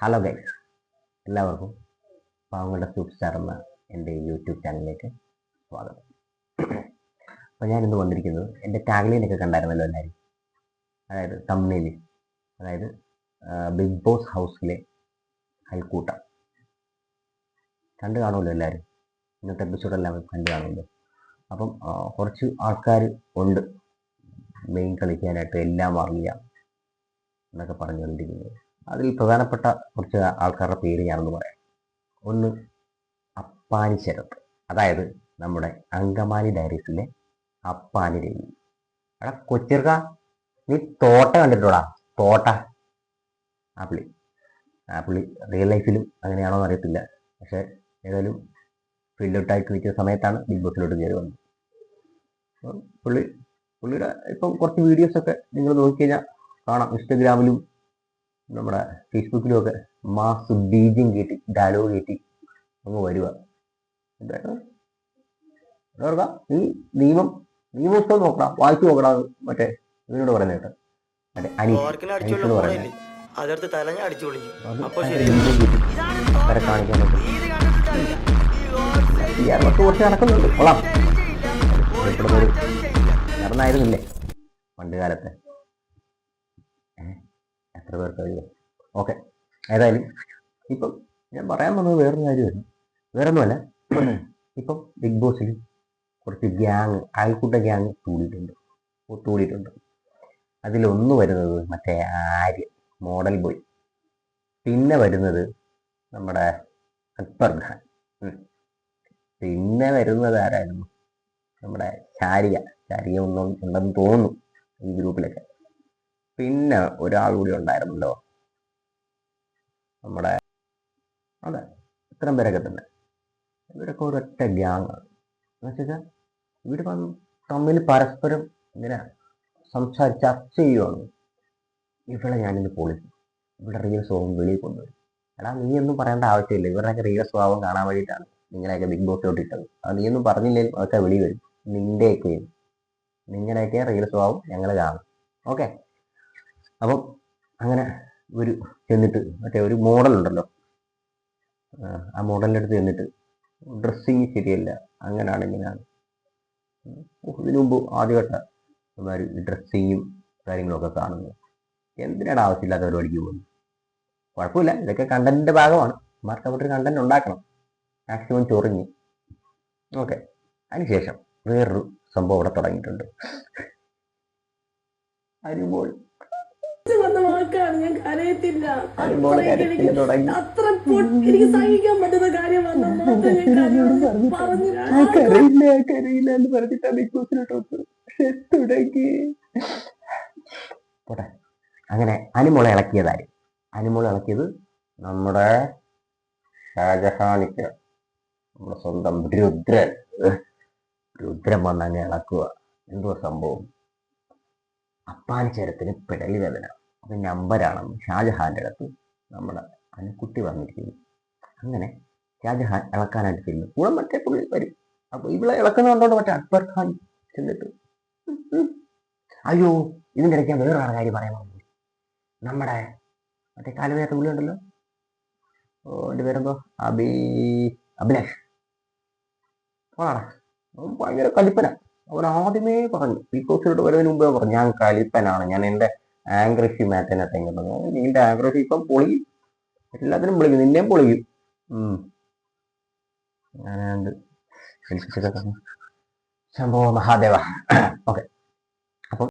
Hello guys എല്ലാവർക്കും പാവങ്ങളുടെ soup star എന്ന എന്റെ യൂട്യൂബ് ചാനലിലേക്ക് സ്വാഗതം. അപ്പോൾ ഞാനിന്ന് വന്നിരിക്കുന്നത് എന്റെ ടാഗ്ലൈനൊക്കെ കണ്ടായിരുന്നല്ലോ എല്ലാവരും അതായത് തമ്മിൽ അതായത് ബിഗ് ബോസ് ഹൗസിലെ അയൽക്കൂട്ടം കണ്ടു കാണുമല്ലോ എല്ലാവരും ഇന്നത്തെ എപ്പിസോഡെല്ലാം കണ്ടു കാണുമല്ലോ. അപ്പം കുറച്ച് ആൾക്കാർ ഉണ്ട്. മെയിൻ കളിക്കാനായിട്ട് എല്ലാം അറിയാം. എന്നൊക്കെ പറഞ്ഞുകൊണ്ടിരിക്കുന്നത്. അതിൽ പ്രധാനപ്പെട്ട കുറച്ച് ആൾക്കാരുടെ പേര് ഞാനൊന്ന് പറയാം. ഒന്ന് അപ്പാനി ശരത് അതായത് നമ്മുടെ അങ്കമാലി ഡയറീസിലെ അപ്പാനി രവി എടാ കൊച്ചിർക്ക നീ തോട്ട കണ്ടിട്ടോടാ തോട്ട. ആ പുള്ളി. ആ പുള്ളി റിയൽ ലൈഫിലും അങ്ങനെയാണോ എന്ന് അറിയത്തില്ല. പക്ഷെ ഏതായാലും ഫീൽഡ് ഔട്ടായിട്ട് നിൽക്കുന്ന സമയത്താണ് ബിഗ് ബോസിലോട്ട് കയറി വന്നത്. പുള്ളി പുള്ളിയുടെ ഇപ്പം കുറച്ച് വീഡിയോസൊക്കെ നിങ്ങൾ നോക്കിക്കഴിഞ്ഞാൽ കാണാം. ഇൻസ്റ്റഗ്രാമിലും നമ്മുടെ ഫേസ്ബുക്കിലൊക്കെ മാസ് ബീജിങ് കയറ്റി ഡയലോഗ് കയറ്റി അങ്ങ് വരിക. ഈ ഓർക്കാം? നിയമം നിയമപുസ്തകം നോക്കണം. വായിച്ചു നോക്കണം മറ്റേ ഇവനോട് പറഞ്ഞ കേട്ടോ. മറ്റേ അനീഷ് പറയുന്നത്. അതെടുത്ത് തലഞ്ഞ അടിച്ചു പൊളിക്കും അപ്പൊ കുറച്ച് നടക്കുന്നുണ്ട്. കൊള്ളാം. നടന്നായിരുന്നില്ലേ? പണ്ട് കാലത്തെ? എത്ര പേർക്ക് കഴിയും? ഓക്കെ ഏതായാലും ഇപ്പം ഞാൻ പറയാൻ വന്നത് വേറൊരു കാര്യമാണ്. വേറൊന്നുമല്ല. ഇപ്പം ബിഗ് ബോസിൽ കുറച്ച് ഗ്യാങ് ആൾക്കൂട്ട ഗ്യാങ് തൂടിയിട്ടുണ്ട്. ഒത്തുകൂടിയിട്ടുണ്ട് അതിലൊന്ന് വരുന്നത് മറ്റേ ആര്യ മോഡൽ ബോയ് പിന്നെ വരുന്നത് നമ്മുടെ അക്ബർ ഖാൻ. പിന്നെ വരുന്നത് ആരായിരുന്നു? നമ്മുടെ ശാരിക ശാരിക ഒന്നും ഉണ്ടെന്ന് തോന്നുന്നു ഈ ഗ്രൂപ്പിലൊക്കെ പിന്നെ ഒരാൾ കൂടി ഉണ്ടായിരുന്നല്ലോ. നമ്മുടെ അതെ ഇത്രയും പേരൊക്കെ തന്നെ. ഇവരൊക്കെ ഒരൊറ്റ ഗ്യാങ് എന്ന് എന്നുവെച്ചാൽ ഇവർ തമ്മിൽ പരസ്പരം ഇങ്ങനെ സംസാരിച്ച് ചർച്ച ചെയ്യുവാണ്. ഇവളെ ഞാനിന്ന് പൊളിക്കും. ഇവിടെ റിയൽ സ്വഭാവം വെളിയിൽ കൊണ്ടുവരും. എടാ നീ ഒന്നും പറയേണ്ട ആവശ്യമില്ല. ഇവരുടെയൊക്കെ റിയൽ സ്വഭാവം കാണാൻ വേണ്ടിയിട്ടാണ് നിങ്ങളെയൊക്കെ ബിഗ് ബോസ് ഇട്ടത് അത് നീ ഒന്നും പറഞ്ഞില്ലെങ്കിലും അതൊക്കെ വെളി വരും. നിന്റെയൊക്കെയും നിങ്ങളുടെയൊക്കെ റിയൽ സ്വഭാവം ഞങ്ങൾ കാണും. ഓക്കെ അപ്പം അങ്ങനെ ഒരു ചെന്നിട്ട് മറ്റേ ഒരു മോഡൽ ഉണ്ടല്ലോ. ആ, മോഡലിന്റെ അടുത്ത് ചെന്നിട്ട് ഡ്രസ്സിങ് ശരിയല്ല അങ്ങനെ ഇങ്ങനെയാണ് ഇതിനു മുമ്പ് ആദ്യഘട്ട ഡ്രസ്സിങ്ങും കാര്യങ്ങളൊക്കെ കാണുന്നത്. എന്തിനാണ് ആവശ്യമില്ലാത്ത പരിപാടിക്ക് പോകുന്നത്? കുഴപ്പമില്ല ഇതൊക്കെ കണ്ടന്റിന്റെ ഭാഗമാണ്. മാർക്ക് അവിടെ ഒരു കണ്ടന്റ് ഉണ്ടാക്കണം. മാക്സിമം ചൊറിഞ്ഞ്. ഓക്കെ അതിനുശേഷം വേറൊരു സംഭവം ഇവിടെ തുടങ്ങിയിട്ടുണ്ട്. അരിമോൾ വന്ന വാക്കാണ് ഞാൻ കരയത്തില്ല അത്ര പൊ- എനിക്ക് സഹിക്കാൻ പറ്റുന്ന കരയില്ല കരയില്ല എന്ന് പറഞ്ഞിട്ടാ ബിഗ് ബോസിലോട്ട് പക്ഷെ തുടങ്ങി. പോട്ടെ. അങ്ങനെ അനിമോളെ ഇളക്കിയതായി. അനിമോളെ ഇളക്കിയത് നമ്മുടെ ഷാജഹാനിക്ക്. നമ്മുടെ സ്വന്തം രുദ്രൻ. രുദ്രൻ വന്ന് അങ്ങ് ഇളക്കുക. എന്തോ സംഭവം. അപ്പാൻ ചേരത്തിന് പിടലി വേദന അത് നമ്പരാണെന്ന് ഷാജഹാന്റെ അടുത്ത് നമ്മുടെ അനുക്കുട്ടി വന്നിരിക്കുന്നു അങ്ങനെ ഷാജഹാൻ ഇളക്കാനായിട്ട് ചെല്ലും കൂടെ മറ്റേ പുള്ളി വരും. അപ്പൊ ഇവിടെ ഇളക്കുന്ന കണ്ടോണ്ട് മറ്റേ അക്ബർ ഖാൻ ചെന്നിട്ട്. അയ്യോ ഇതിന്റെ ഇടയ്ക്ക് ഞാൻ വേറെ ആളെ കാര്യം പറയാൻ നമ്മുടെ മറ്റേ കാലുവേത്ത പുള്ളി ഉണ്ടല്ലോ? ഓ എന്റെ പേരെന്തോ? അബി അഭിലാഷ്. ഭയങ്കര കലിപ്പന. അവൻ ആദ്യമേ പറഞ്ഞു ബിഗ് ബോസിലോട്ട് വരുന്നതിന് മുമ്പേ പറഞ്ഞു ഞാൻ കലിപ്പനാണ്. ഞാൻ എന്റെ ആംഗ്രസി മാറ്റിനെ തെങ്ങുന്നത് നിന്റെ ആംഗ്രസി ഇപ്പം പൊളിയും. എല്ലാത്തിനും പൊളിക്കും നിന്നെയും പൊളിക്കും. ഞാനാണ്ട് സംഭവ മഹാദേവ. ഓക്കെ.